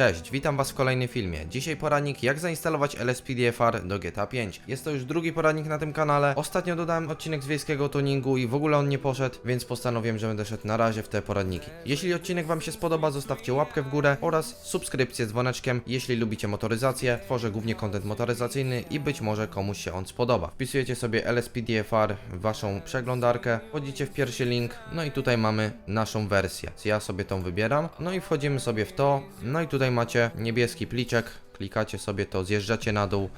Cześć, witam Was w kolejnym filmie. Dzisiaj poradnik jak zainstalować LSPDFR do GTA 5. Jest to już drugi poradnik na tym kanale. Ostatnio dodałem odcinek z wiejskiego tuningu i w ogóle on nie poszedł, więc postanowiłem, że będę szedł na razie w te poradniki. Jeśli odcinek Wam się spodoba, zostawcie łapkę w górę oraz subskrypcję z dzwoneczkiem. Jeśli lubicie motoryzację, tworzę głównie kontent motoryzacyjny i być może komuś się on spodoba. Wpisujecie sobie LSPDFR w Waszą przeglądarkę, wchodzicie w pierwszy link, no i tutaj mamy naszą wersję. Ja sobie tą wybieram, no i wchodzimy sobie w to, no i tutaj macie niebieski pliczek, klikacie sobie to, zjeżdżacie na dół,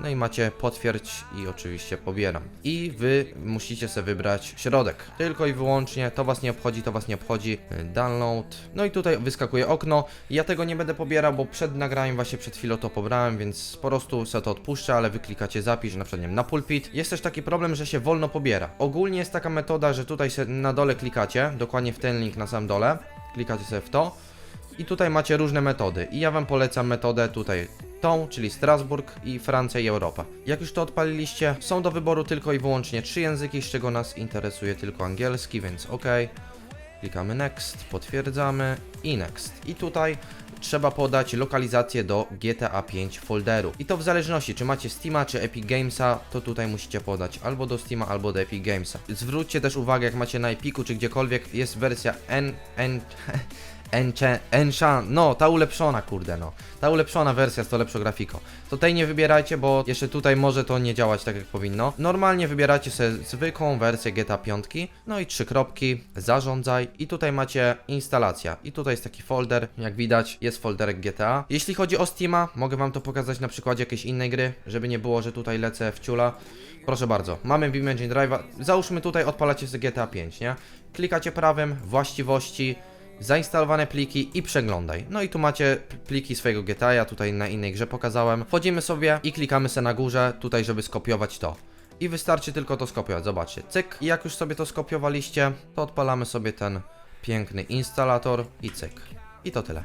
no i macie potwierdź i oczywiście pobieram. I wy musicie sobie wybrać środek. Tylko i wyłącznie, to was nie obchodzi, to was nie obchodzi. Download. No i tutaj wyskakuje okno. Ja tego nie będę pobierał, bo przed nagraniem właśnie przed chwilą to pobrałem, więc po prostu sobie to odpuszczę, ale wy klikacie zapisz, na przykład nie wiem, na pulpit. Jest też taki problem, że się wolno pobiera. Ogólnie jest taka metoda, że tutaj na dole klikacie, dokładnie w ten link na samym dole. Klikacie sobie w to. I tutaj macie różne metody. I ja wam polecam metodę tutaj tą, czyli Strasburg i Francja i Europa. Jak już to odpaliliście, są do wyboru tylko i wyłącznie trzy języki, z czego nas interesuje tylko angielski, więc ok. Klikamy next, potwierdzamy i next. I tutaj trzeba podać lokalizację do GTA 5 folderu. I to w zależności, czy macie Steama, czy Epic Gamesa, to tutaj musicie podać albo do Steama, albo do Epic Gamesa. Zwróćcie też uwagę, jak macie na Epiku, czy gdziekolwiek, jest wersja N... N... Encha, Encha, no ta ulepszona kurde no, ta ulepszona wersja z to lepszą grafiką. To tej nie wybierajcie, bo jeszcze tutaj może to nie działać tak jak powinno. Normalnie wybieracie sobie zwykłą wersję GTA 5, no i trzy kropki, zarządzaj i tutaj macie instalacja. I tutaj jest taki folder, jak widać jest folderek GTA. Jeśli chodzi o Steama, mogę wam to pokazać na przykładzie jakiejś innej gry, żeby nie było, że tutaj lecę w ciula. Proszę bardzo, mamy Beam Engine Drive'a, załóżmy tutaj odpalacie sobie GTA 5, nie? Klikacie prawym, właściwości, zainstalowane pliki i przeglądaj. No i tu macie pliki swojego GTA, ja tutaj na innej grze pokazałem. Wchodzimy sobie i klikamy sobie na górze, tutaj żeby skopiować to. I wystarczy tylko to skopiować, zobaczcie, cyk. I jak już sobie to skopiowaliście, to odpalamy sobie ten piękny instalator i cyk. I to tyle.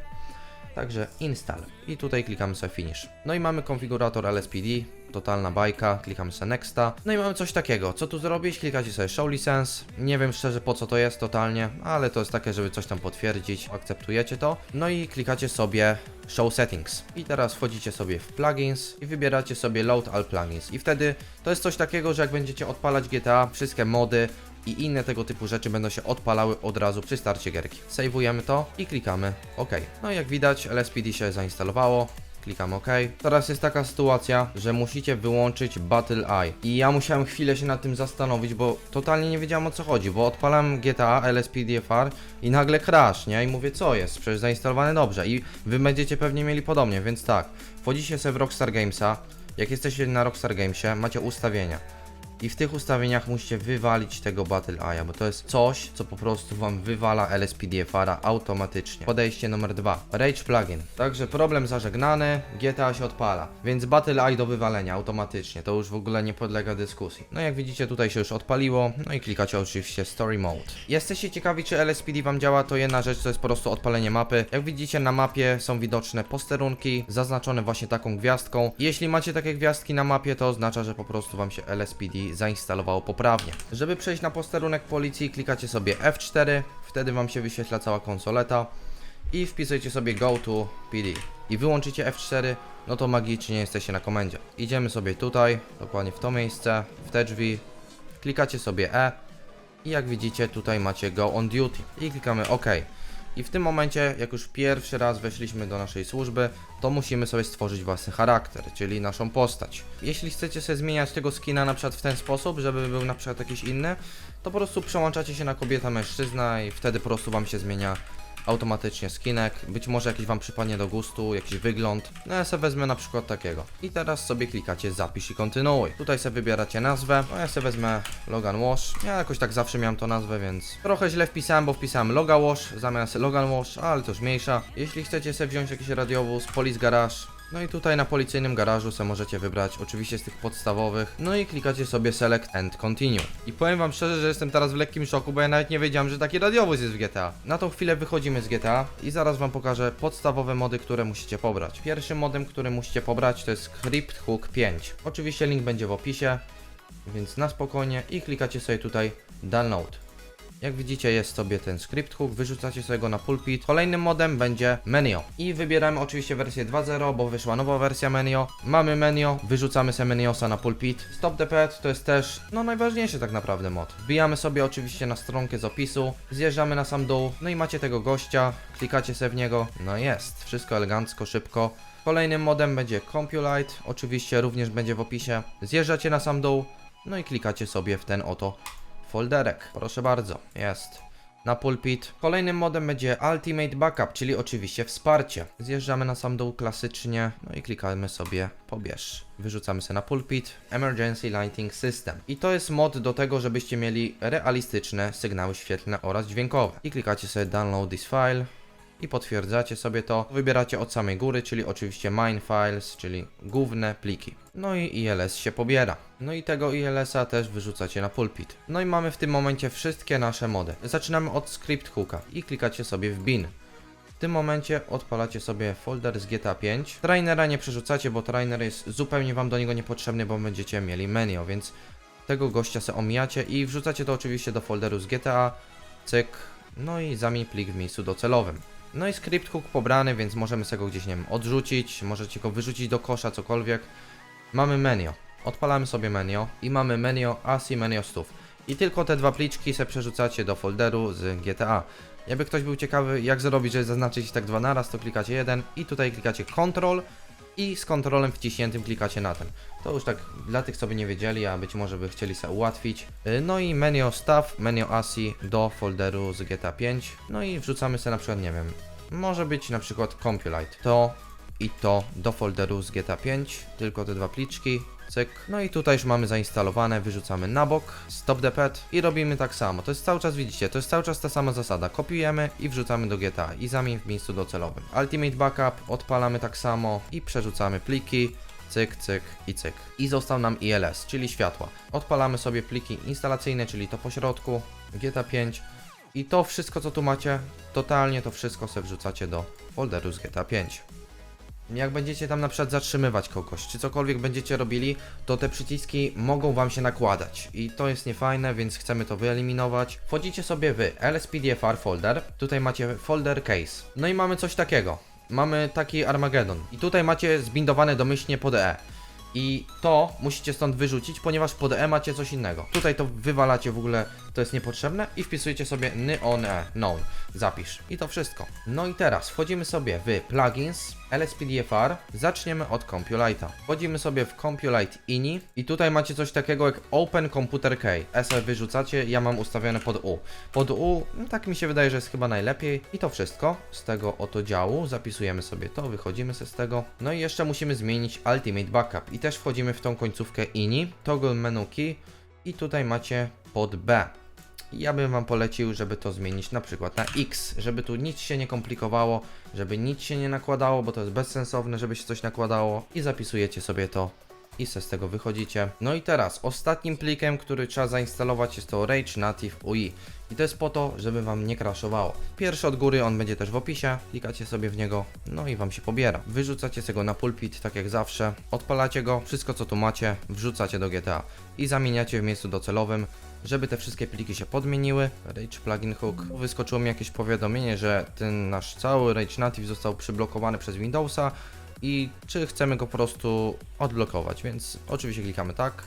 Także install. I tutaj klikamy sobie finish. No i mamy konfigurator LSPD, totalna bajka, klikamy sobie nexta. No i mamy coś takiego. Co tu zrobić? Klikacie sobie show license. Nie wiem szczerze po co to jest totalnie, ale to jest takie, żeby coś tam potwierdzić. Akceptujecie to. No i klikacie sobie show settings. I teraz wchodzicie sobie w plugins i wybieracie sobie load all plugins. I wtedy to jest coś takiego, że jak będziecie odpalać GTA, wszystkie mody i inne tego typu rzeczy będą się odpalały od razu przy starcie gierki. Sejwujemy to i klikamy OK. No i jak widać LSPD się zainstalowało. Klikam OK. Teraz jest taka sytuacja, że musicie wyłączyć Battle Eye. I ja musiałem chwilę się nad tym zastanowić, bo totalnie nie wiedziałem o co chodzi, bo odpalam GTA LSPDFR i nagle crash, nie? I mówię, co jest? Przecież zainstalowane dobrze. I wy będziecie pewnie mieli podobnie, więc tak. Wchodzicie sobie w Rockstar Gamesa. Jak jesteście na Rockstar Gamesie, macie ustawienia. I w tych ustawieniach musicie wywalić tego Battle Eye'a, bo to jest coś, co po prostu wam wywala LSPDFR-a automatycznie. Podejście numer dwa. Rage Plugin. Także problem zażegnany, GTA się odpala. Więc Battle Eye do wywalenia automatycznie. To już w ogóle nie podlega dyskusji. No jak widzicie tutaj się już odpaliło. No i klikacie oczywiście Story Mode. Jesteście ciekawi czy LSPD wam działa, to jedna rzecz to jest po prostu odpalenie mapy. Jak widzicie na mapie są widoczne posterunki, zaznaczone właśnie taką gwiazdką. Jeśli macie takie gwiazdki na mapie, to oznacza, że po prostu wam się LSPD zainstalowało poprawnie. Żeby przejść na posterunek policji, klikacie sobie F4, wtedy wam się wyświetla cała konsoleta i wpisujecie sobie go to PD i wyłączycie F4, no to magicznie jesteście na komendzie. Idziemy sobie tutaj, dokładnie w to miejsce, w te drzwi, klikacie sobie E i jak widzicie tutaj macie go on duty i klikamy OK. I w tym momencie, jak już pierwszy raz weszliśmy do naszej służby, to musimy sobie stworzyć własny charakter, czyli naszą postać. Jeśli chcecie sobie zmieniać tego skina na przykład w ten sposób, żeby był na przykład jakiś inny, to po prostu przełączacie się na kobieta, mężczyzna i wtedy po prostu wam się zmienia automatycznie skinek, być może jakiś wam przypadnie do gustu, jakiś wygląd, no ja sobie wezmę na przykład takiego. I teraz sobie klikacie zapisz i kontynuuj. Tutaj sobie wybieracie nazwę, no ja sobie wezmę Logan Wash, ja jakoś tak zawsze miałem to nazwę, więc trochę źle wpisałem, bo wpisałem Loga Wash zamiast Logan Wash, ale to już mniejsza. Jeśli chcecie sobie wziąć jakiś radiowóz, Police Garage, no i tutaj na policyjnym garażu sobie możecie wybrać oczywiście z tych podstawowych. No i klikacie sobie Select and Continue. I powiem wam szczerze, że jestem teraz w lekkim szoku, bo ja nawet nie wiedziałem, że taki radiowóz jest w GTA. Na tą chwilę wychodzimy z GTA i zaraz wam pokażę podstawowe mody, które musicie pobrać. Pierwszym modem, który musicie pobrać to jest Crypt Hook 5. Oczywiście link będzie w opisie, więc na spokojnie i klikacie sobie tutaj Download. Jak widzicie jest sobie ten script hook, wyrzucacie sobie go na pulpit. Kolejnym modem będzie Menio. I wybieramy oczywiście wersję 2.0, bo wyszła nowa wersja Menio. Mamy Menio, wyrzucamy sobie Meniosa na pulpit. Stop the pet to jest też, no najważniejszy tak naprawdę mod. Wbijamy sobie oczywiście na stronkę z opisu, zjeżdżamy na sam dół, no i macie tego gościa, klikacie sobie w niego, no jest, wszystko elegancko, szybko. Kolejnym modem będzie Compulite, oczywiście również będzie w opisie. Zjeżdżacie na sam dół, no i klikacie sobie w ten oto folderek. Proszę bardzo, jest. Na pulpit. Kolejnym modem będzie Ultimate Backup, czyli oczywiście wsparcie. Zjeżdżamy na sam dół klasycznie, no i klikamy sobie pobierz. Wyrzucamy sobie na pulpit Emergency Lighting System. I to jest mod do tego, żebyście mieli realistyczne sygnały świetlne oraz dźwiękowe. I klikacie sobie Download this file i potwierdzacie sobie to. Wybieracie od samej góry, czyli oczywiście mine files, czyli główne pliki. No i ILS się pobiera. No i tego ILS-a też wyrzucacie na pulpit. No i mamy w tym momencie wszystkie nasze mody. Zaczynamy od script hooka i klikacie sobie w bin. W tym momencie odpalacie sobie folder z GTA 5. Trainera nie przerzucacie, bo trainer jest zupełnie wam do niego niepotrzebny, bo będziecie mieli menu, więc tego gościa se omijacie i wrzucacie to oczywiście do folderu z GTA, cyk, no i zamień plik w miejscu docelowym. No i script hook pobrany, więc możemy sobie go gdzieś, nie wiem, odrzucić, możecie go wyrzucić do kosza, cokolwiek. Mamy menu. Odpalamy sobie menu i mamy menu ASI, menu stów. I tylko te dwa pliczki se przerzucacie do folderu z GTA. Jakby ktoś był ciekawy jak zrobić, żeby zaznaczyć tak dwa naraz, to klikacie jeden i tutaj klikacie Ctrl i z kontrolem wciśniętym klikacie na ten. To już tak dla tych, co by nie wiedzieli, a być może by chcieli sobie ułatwić. Yy, No i menu staff, menu ASI do folderu z GTA 5. No i wrzucamy sobie na przykład, nie wiem, może być na przykład Compulite. To i to do folderu z GTA 5, tylko te dwa pliczki. Cyk. No i tutaj już mamy zainstalowane, wyrzucamy na bok, stop the pad i robimy tak samo. To jest cały czas, widzicie, to jest cały czas ta sama zasada. Kopiujemy i wrzucamy do GTA i zamień w miejscu docelowym. Ultimate Backup odpalamy tak samo i przerzucamy pliki. Cyk, cyk i cyk. I został nam ILS, czyli światła. Odpalamy sobie pliki instalacyjne, czyli to po środku, GTA 5. I to wszystko, co tu macie, totalnie to wszystko sobie wrzucacie do folderu z GTA 5. Jak będziecie tam na przykład zatrzymywać kogoś, czy cokolwiek będziecie robili, to te przyciski mogą wam się nakładać. I to jest niefajne, więc chcemy to wyeliminować. Wchodzicie sobie w LSPDFR folder, tutaj macie folder case. No i mamy coś takiego. Mamy taki Armageddon. I tutaj macie zbindowane domyślnie pod E. I to musicie stąd wyrzucić, ponieważ pod E macie coś innego. Tutaj to wywalacie w ogóle, to jest niepotrzebne i wpisujecie sobie nyon e, known, zapisz. I to wszystko. No i teraz wchodzimy sobie w plugins, LSPDFR, zaczniemy od Compulite'a. Wchodzimy sobie w Compulite INI i tutaj macie coś takiego jak Open Computer Key. SE wyrzucacie, ja mam ustawione pod U. Pod U, no tak mi się wydaje, że jest chyba najlepiej. I to wszystko z tego oto działu. Zapisujemy sobie to, wychodzimy z tego. No i jeszcze musimy zmienić Ultimate Backup. I też wchodzimy w tą końcówkę INI, toggle menu key i tutaj macie pod B. Ja bym Wam polecił, żeby to zmienić na przykład na X, żeby tu nic się nie komplikowało, żeby nic się nie nakładało, bo to jest bezsensowne, żeby się coś nakładało i zapisujecie sobie to i se z tego wychodzicie. No i teraz ostatnim plikiem, który trzeba zainstalować jest to Rage Native UI. I to jest po to, żeby Wam nie crashowało. Pierwszy od góry, on będzie też w opisie, klikacie sobie w niego, no i Wam się pobiera. Wyrzucacie sobie go na pulpit, tak jak zawsze, odpalacie go, wszystko co tu macie, wrzucacie do GTA i zamieniacie w miejscu docelowym, żeby te wszystkie pliki się podmieniły. Rage Plugin Hook. Wyskoczyło mi jakieś powiadomienie, że ten nasz cały Rage Native został przyblokowany przez Windowsa i czy chcemy go po prostu odblokować, więc oczywiście klikamy tak.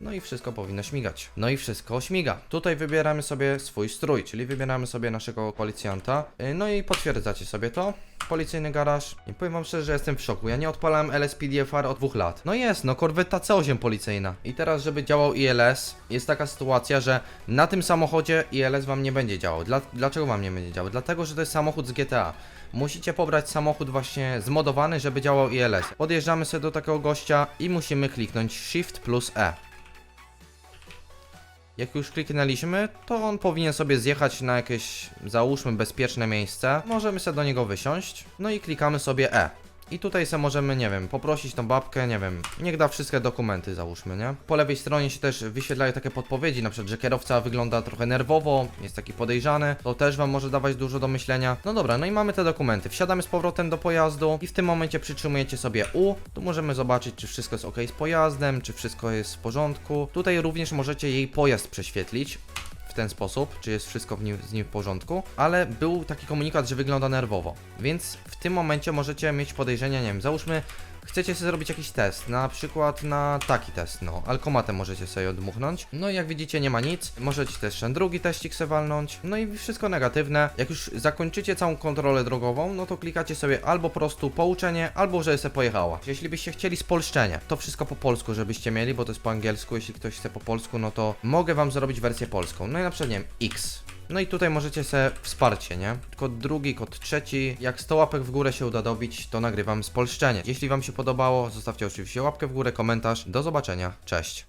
No i wszystko powinno śmigać. No i wszystko śmiga. Tutaj wybieramy sobie swój strój, czyli wybieramy sobie naszego policjanta. Yy, No i potwierdzacie sobie to. Policyjny garaż. I powiem wam szczerze, że jestem w szoku. Ja nie odpalałem LSPDFR od dwóch lat. No jest, no korweta C8 policyjna. I teraz, żeby działał ILS, jest taka sytuacja, że na tym samochodzie ILS wam nie będzie działał. Dla, dlaczego wam nie będzie działał? Dlatego, że to jest samochód z GTA. Musicie pobrać samochód właśnie zmodowany, żeby działał ILS. Podjeżdżamy sobie do takiego gościa i musimy kliknąć Shift plus E. Jak już kliknęliśmy, to on powinien sobie zjechać na jakieś, załóżmy, bezpieczne miejsce. Możemy sobie do niego wysiąść, no i klikamy sobie E. I tutaj sobie możemy, nie wiem, poprosić tą babkę, nie wiem, niech da wszystkie dokumenty, załóżmy, nie? Po lewej stronie się też wyświetlają takie podpowiedzi, na przykład, że kierowca wygląda trochę nerwowo, jest taki podejrzany, to też wam może dawać dużo do myślenia. No dobra, no i mamy te dokumenty. Wsiadamy z powrotem do pojazdu i w tym momencie przytrzymujecie sobie U. Tu możemy zobaczyć, czy wszystko jest ok z pojazdem, czy wszystko jest w porządku. Tutaj również możecie jej pojazd prześwietlić ten sposób, czy jest wszystko nim, z nim w porządku, ale był taki komunikat, że wygląda nerwowo. Więc w tym momencie możecie mieć podejrzenia, nie wiem, załóżmy, chcecie sobie zrobić jakiś test, na przykład na taki test, no, alkomatem możecie sobie odmuchnąć. No i jak widzicie, nie ma nic. Możecie też ten drugi teścik sobie walnąć. No i wszystko negatywne. Jak już zakończycie całą kontrolę drogową, no to klikacie sobie albo po prostu pouczenie, albo że se pojechała. Jeśli byście chcieli spolszczenie, to wszystko po polsku, żebyście mieli, bo to jest po angielsku. Jeśli ktoś chce po polsku, no to mogę wam zrobić wersję polską. No i na przykład, nie wiem, X. No i tutaj możecie sobie wsparcie, nie? Kod drugi, kod trzeci. Jak 100 łapek w górę się uda dobić, to nagrywam spolszczenie. Jeśli wam się podobało, zostawcie oczywiście łapkę w górę, komentarz. Do zobaczenia. Cześć.